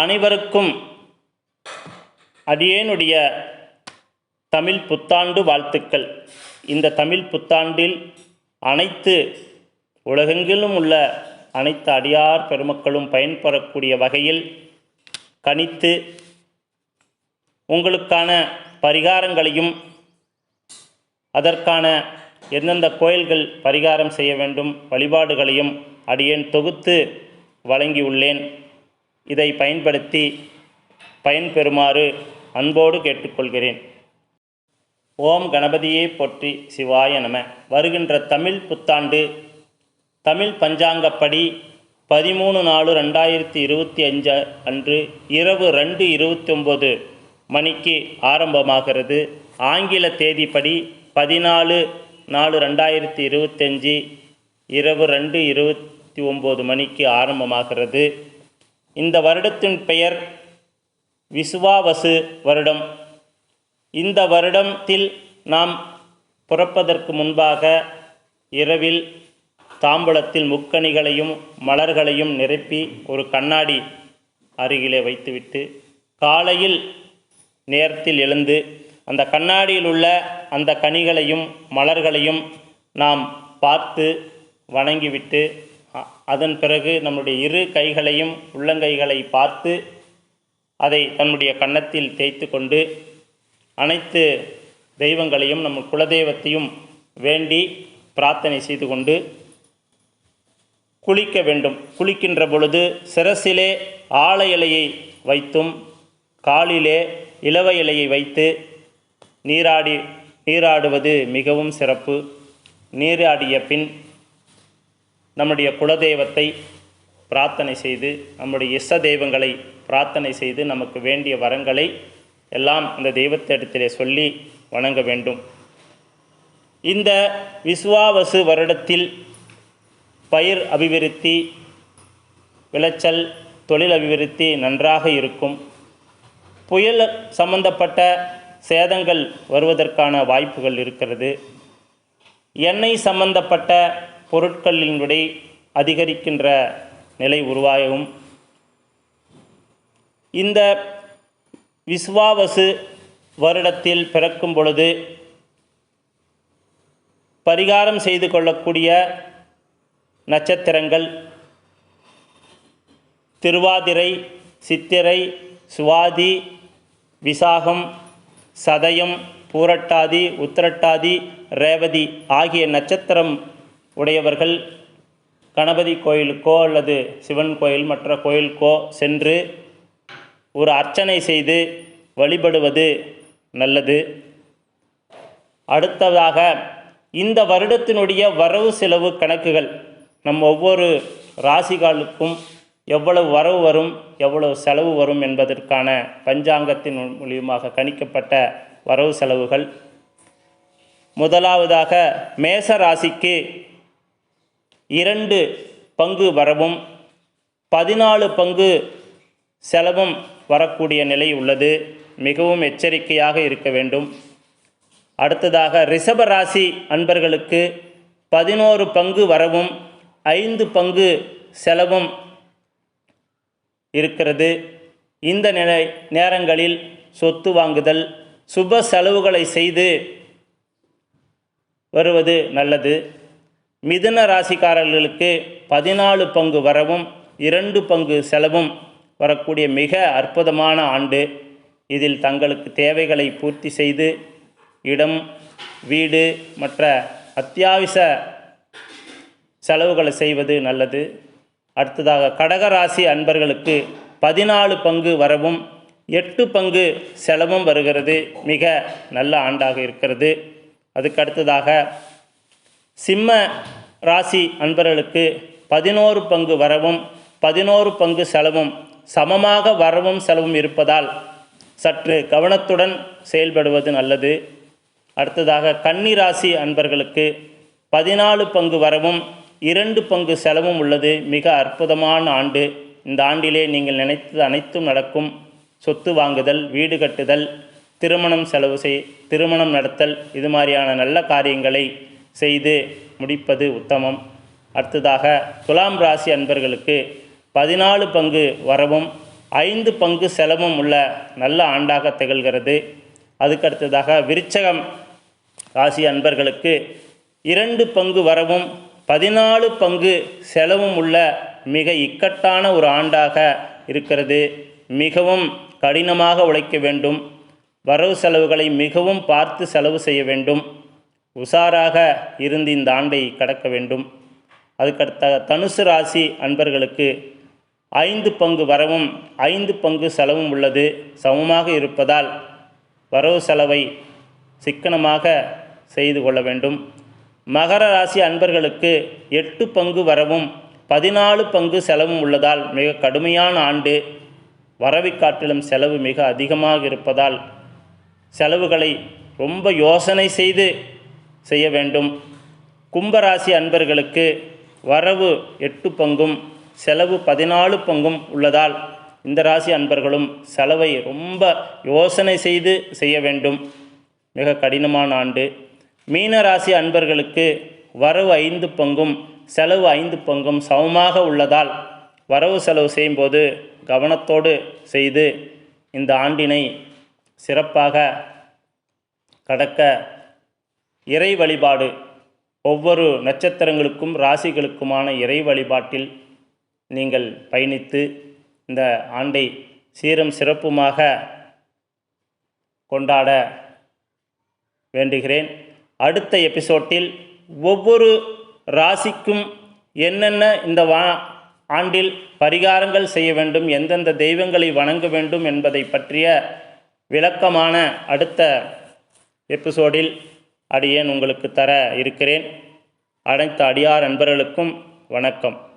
அனைவருக்கும் அடியேனுடைய தமிழ் புத்தாண்டு வாழ்த்துக்கள். இந்த தமிழ் புத்தாண்டில் அனைத்து உலகெங்கிலும் உள்ள அனைத்து அடியார் பெருமக்களும் பயன்பெறக்கூடிய வகையில் கணித்து உங்களுக்கான பரிகாரங்களையும் அதற்கான எந்தெந்த கோயில்கள் பரிகாரம் செய்ய வேண்டும் வழிபாடுகளையும் அடியேன் தொகுத்து வழங்கியுள்ளேன். இதை பயன்படுத்தி பயன்பெறுமாறு அன்போடு கேட்டுக்கொள்கிறேன். ஓம் கணபதியே போற்றி சிவாய நம. வருகின்ற தமிழ் புத்தாண்டு தமிழ் பஞ்சாங்கப்படி பதிமூணு நாலு ரெண்டாயிரத்தி இருபத்தி அஞ்சு அன்று இரவு ரெண்டு இருபத்தி ஒம்பது மணிக்கு ஆரம்பமாகிறது. ஆங்கில தேதிப்படி பதினாலு நாலு ரெண்டாயிரத்தி இருபத்தஞ்சி இரவு ரெண்டு இருபத்தி ஒம்பது மணிக்கு ஆரம்பமாகிறது. இந்த வருடத்தின் பெயர் விசுவாவசு வருடம். இந்த வருடத்தில் நாம் புறப்பதற்கு முன்பாக இரவில் தாம்பூலத்தில் முக்கணிகளையும் மலர்களையும் நிரப்பி ஒரு கண்ணாடி அருகிலே வைத்துவிட்டு காலையில் நேரத்தில் எழுந்து அந்த கண்ணாடியில் உள்ள அந்த கனிகளையும் மலர்களையும் நாம் பார்த்து வணங்கிவிட்டு அதன் பிறகு நம்முடைய இரு கைகளையும் உள்ளங்கைகளை பார்த்து அதை தன்னுடைய கன்னத்தில் தேய்த்து கொண்டு அனைத்து தெய்வங்களையும் நம்ம குலதெய்வத்தையும் வேண்டி பிரார்த்தனை செய்து கொண்டு குளிக்க வேண்டும். குளிக்கின்ற பொழுது சிரசிலே ஆழ இலையை வைத்தும் காலிலே இலவ இலையை வைத்து நீராடி நீராடுவது மிகவும் சிறப்பு. நீராடிய பின் நம்முடைய குலதெய்வத்தை பிரார்த்தனை செய்து நம்முடைய இஷ்ட தெய்வங்களை பிரார்த்தனை செய்து நமக்கு வேண்டிய வரங்களை எல்லாம் இந்த தெய்வத்திடத்திலே சொல்லி வணங்க வேண்டும். இந்த விஸ்வாவசு வருடத்தில் பயிர் அபிவிருத்தி விளைச்சல் தொழில் அபிவிருத்தி நன்றாக இருக்கும். புயல் சம்பந்தப்பட்ட சேதங்கள் வருவதற்கான வாய்ப்புகள் இருக்கிறது. எண்ணெய் சம்பந்தப்பட்ட பொருட்களின் விடை அதிகரிக்கின்ற நிலை உருவாகும். இந்த விஸ்வாவசு வருடத்தில் பிறக்கும் பொழுது பரிகாரம் செய்து கொள்ளக்கூடிய நட்சத்திரங்கள் திருவாதிரை சித்திரை சுவாதி விசாகம் சதயம் பூரட்டாதி உத்திரட்டாதி ரேவதி ஆகிய நட்சத்திரம் உடையவர்கள் கணபதி கோயிலுக்கோ அல்லது சிவன் கோயில் மற்ற கோயிலுக்கோ சென்று ஒரு அர்ச்சனை செய்து வழிபடுவது நல்லது. அடுத்ததாக இந்த வருடத்தினுடைய வரவு செலவு கணக்குகள். நம் ஒவ்வொரு ராசிகளுக்கும் எவ்வளவு வரவு வரும் எவ்வளவு செலவு வரும் என்பதற்கான பஞ்சாங்கத்தின் மூலியமாக கணிக்கப்பட்ட வரவு செலவுகள். முதலாவதாக மேச ராசிக்கு இரண்டு பங்கு வரவும் பதினாலு பங்கு செலவும் வரக்கூடிய நிலை உள்ளது. மிகவும் எச்சரிக்கையாக இருக்க வேண்டும். அடுத்ததாக ரிஷப ராசி அன்பர்களுக்கு பதினோரு பங்கு வரவும் ஐந்து பங்கு செலவும் இருக்கிறது. இந்த நிலை நேரங்களில் சொத்து வாங்குதல் சுப செலவுகளை செய்து வருவது நல்லது. மிதுன ராசிக்காரர்களுக்கு பதினாலு பங்கு வரவும் இரண்டு பங்கு செலவும் வரக்கூடிய மிக அற்புதமான ஆண்டு. இதில் தங்களுக்கு தேவைகளை பூர்த்தி செய்து இடம் வீடு மற்ற அத்தியாவசிய செலவுகளை செய்வது நல்லது. அடுத்ததாக கடகராசி அன்பர்களுக்கு பதினாலு பங்கு வரவும் எட்டு பங்கு செலவும் வருகிறது. மிக நல்ல ஆண்டாக இருக்கிறது. அதுக்கு அடுத்ததாக சிம்ம ராசி அன்பர்களுக்கு பதினோரு பங்கு வரவும் பதினோரு பங்கு செலவும் சமமாக வரவும் செலவும் இருப்பதால் சற்று கவனத்துடன் செயல்படுவது நல்லது. அடுத்ததாக கன்னி ராசி அன்பர்களுக்கு பதினாலு பங்கு வரவும் இரண்டு பங்கு செலவும் உள்ளது. மிக அற்புதமான ஆண்டு. இந்த ஆண்டிலே நீங்கள் நினைத்தது அனைத்தும் நடக்கும். சொத்து வாங்குதல் வீடு கட்டுதல் திருமணம் செலவு செய் திருமணம் நடத்தல் இது மாதிரியான நல்ல காரியங்களை செய்து முடிப்பது உத்தமம். அடுத்ததாக துலாம் ராசி அன்பர்களுக்கு பதினாலு பங்கு வரவும் ஐந்து பங்கு செலவும் உள்ள நல்ல ஆண்டாக திகழ்கிறது. அதுக்கடுத்ததாக விருச்சகம் ராசி அன்பர்களுக்கு இரண்டு பங்கு வரவும் பதினாலு பங்கு செலவும் உள்ள மிக இக்கட்டான ஒரு ஆண்டாக இருக்கிறது. மிகவும் கடினமாக உழைக்க வேண்டும். வரவு செலவுகளை மிகவும் பார்த்து செலவு செய்ய வேண்டும். உஷாராக இருந்து இந்த ஆண்டை கடக்க வேண்டும். அதுக்கடுத்த தனுசு ராசி அன்பர்களுக்கு ஐந்து பங்கு வரவும் ஐந்து பங்கு செலவும் உள்ளது. சமமாக இருப்பதால் வரவு செலவை சிக்கனமாக செய்து கொள்ள வேண்டும். மகர ராசி அன்பர்களுக்கு எட்டு பங்கு வரவும் பதினாலு பங்கு செலவும் உள்ளதால் மிக கடுமையான ஆண்டு. வரவை காட்டிலும் செலவு மிக அதிகமாக இருப்பதால் செலவுகளை ரொம்ப யோசனை செய்து செய்ய வேண்டும். கும்பராசி அன்பர்களுக்கு வரவு எட்டு பங்கும் செலவு பதினாலு பங்கும் உள்ளதால் இந்த ராசி அன்பர்களும் செலவை ரொம்ப யோசனை செய்து செய்ய வேண்டும். மிக கடினமான ஆண்டு. மீன ராசி அன்பர்களுக்கு வரவு ஐந்து பங்கும் செலவு ஐந்து பங்கும் சமமாக உள்ளதால் வரவு செலவு செய்யும்போது கவனத்தோடு செய்து இந்த ஆண்டினை சிறப்பாக கடக்க இறை வழிபாடு. ஒவ்வொரு நட்சத்திரங்களுக்கும் ராசிகளுக்குமான இறை வழிபாட்டில் நீங்கள் பயணித்து இந்த ஆண்டை சீரும் சிறப்புமாக கொண்டாட வேண்டுகிறேன். அடுத்த எபிசோட்டில் ஒவ்வொரு ராசிக்கும் என்னென்ன இந்த வா ஆண்டில் பரிகாரங்கள் செய்ய வேண்டும் எந்தெந்த தெய்வங்களை வணங்க வேண்டும் என்பதை பற்றிய விளக்கமான அடுத்த எபிசோடில் அடியேன் உங்களுக்கு தர இருக்கிறேன். அனைத்து அடியார் நண்பர்களுக்கும் வணக்கம்.